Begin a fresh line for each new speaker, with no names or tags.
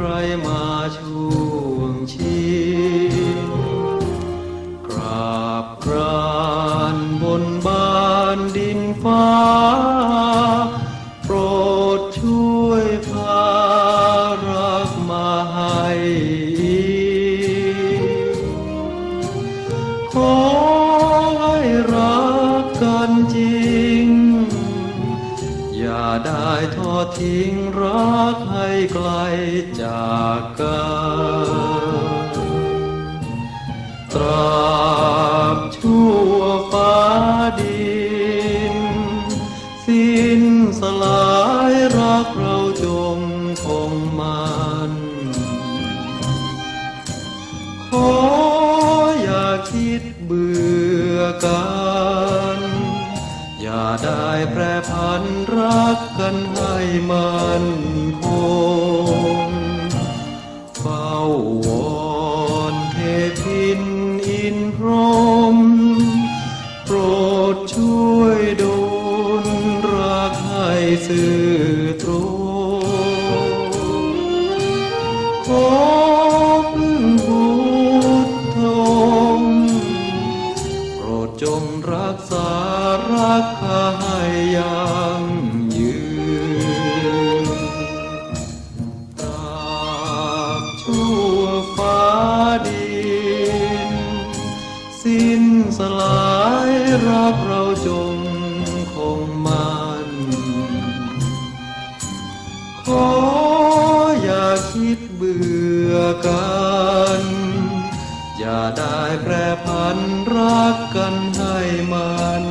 ใครมาช่วงชิงกราบกรานบนบานดินฟ้า โปรดช่วยพารักมาให้ขอให้รักกันจริง ได้ทอดทิ้งรักให้ไกลจากกันตราบชั่วฟ้าดิน สิ้นสลายรักเราจงคงมันขออย่าคิดเบื่อกัน อย่าได้แปรพันรักกันให้มันคงเฝ้าวอนเทพินอินพรมโปรดช่วยดลรักให้สื่อตรง ทั่วฟ้าดิน สิ้นสลายรักเราจงคงมันขออย่าคิดเบื่อกัน อย่าได้แปรพันรักกันให้มัน